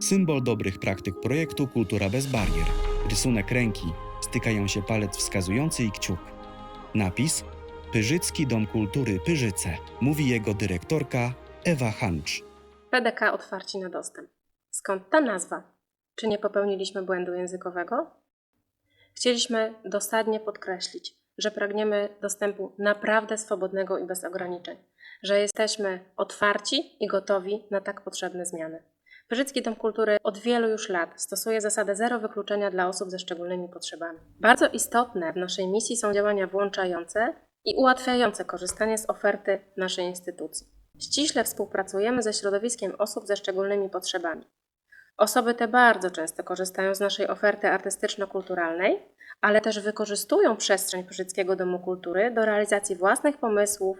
Symbol dobrych praktyk projektu Kultura bez barier. Rysunek ręki. Stykają się palec wskazujący i kciuk. Napis Pyrzycki Dom Kultury Pyrzyce. Mówi jego dyrektorka Ewa Hancz. PDK otwarci na dostęp. Skąd ta nazwa? Czy nie popełniliśmy błędu językowego? Chcieliśmy dosadnie podkreślić, że pragniemy dostępu naprawdę swobodnego i bez ograniczeń, że jesteśmy otwarci i gotowi na tak potrzebne zmiany. Pyrzycki Dom Kultury od wielu już lat stosuje zasadę zero wykluczenia dla osób ze szczególnymi potrzebami. Bardzo istotne w naszej misji są działania włączające i ułatwiające korzystanie z oferty naszej instytucji. Ściśle współpracujemy ze środowiskiem osób ze szczególnymi potrzebami. Osoby te bardzo często korzystają z naszej oferty artystyczno-kulturalnej, ale też wykorzystują przestrzeń Pyrzyckiego Domu Kultury do realizacji własnych pomysłów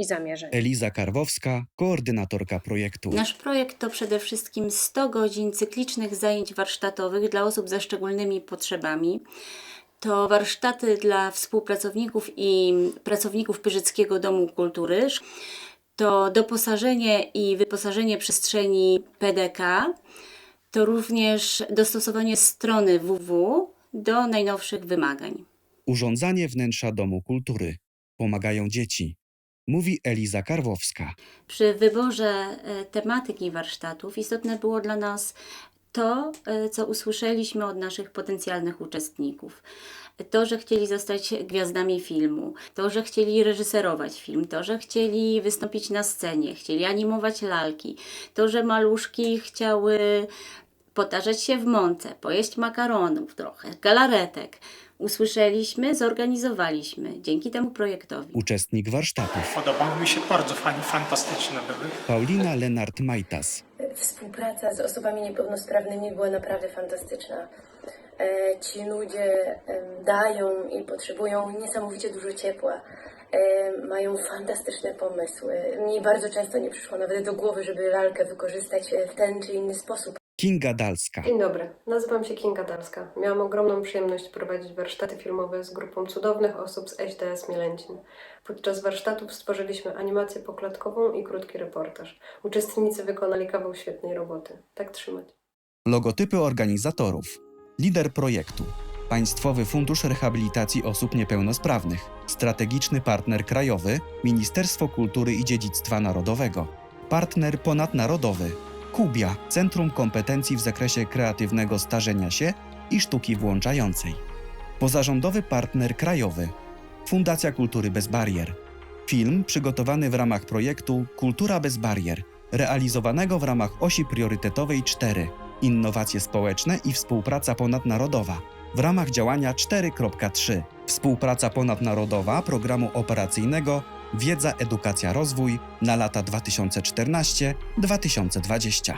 i zamierzeń. Eliza Karwowska, koordynatorka projektu. Nasz projekt to przede wszystkim 100 godzin cyklicznych zajęć warsztatowych dla osób ze szczególnymi potrzebami. To warsztaty dla współpracowników i pracowników Pyrzyckiego Domu Kultury. To doposażenie i wyposażenie przestrzeni PDK. To również dostosowanie strony www do najnowszych wymagań. Urządzanie wnętrza Domu Kultury. Pomagają dzieci. Mówi Eliza Karwowska. Przy wyborze e, tematyki warsztatów istotne było dla nas to, e, co usłyszeliśmy od naszych potencjalnych uczestników. To, że chcieli zostać gwiazdami filmu, to, że chcieli reżyserować film, to, że chcieli wystąpić na scenie, chcieli animować lalki, to, że maluszki chciały potarzać się w mące, pojeść makaronów trochę, galaretek. Usłyszeliśmy, zorganizowaliśmy dzięki temu projektowi. Uczestnik warsztatów. Podobały mi się bardzo fajnie, fantastyczne były. Paulina Lenart-Majtas. Współpraca z osobami niepełnosprawnymi była naprawdę fantastyczna. E, Ci ludzie em, dają i potrzebują niesamowicie dużo ciepła. E, Mają fantastyczne pomysły. Mi bardzo często nie przyszło nawet do głowy, żeby lalkę wykorzystać e, w ten czy inny sposób. Kinga Dalska. Dzień dobry, nazywam się Kinga Dalska. Miałam ogromną przyjemność prowadzić warsztaty filmowe z grupą cudownych osób z SDS Mielęcin. Podczas warsztatów stworzyliśmy animację poklatkową i krótki reportaż. Uczestnicy wykonali kawał świetnej roboty. Tak trzymać. Logotypy organizatorów. Lider projektu. Państwowy Fundusz Rehabilitacji Osób Niepełnosprawnych. Strategiczny partner krajowy Ministerstwo Kultury i Dziedzictwa Narodowego. Partner ponadnarodowy Kubia Centrum Kompetencji w zakresie kreatywnego starzenia się i sztuki włączającej. Pozarządowy partner krajowy Fundacja Kultury Bez Barier. Film przygotowany w ramach projektu Kultura bez barier, realizowanego w ramach osi priorytetowej 4 Innowacje społeczne i współpraca ponadnarodowa w ramach działania 4.3 Współpraca ponadnarodowa programu operacyjnego Wiedza, Edukacja, Rozwój na lata 2014-2020.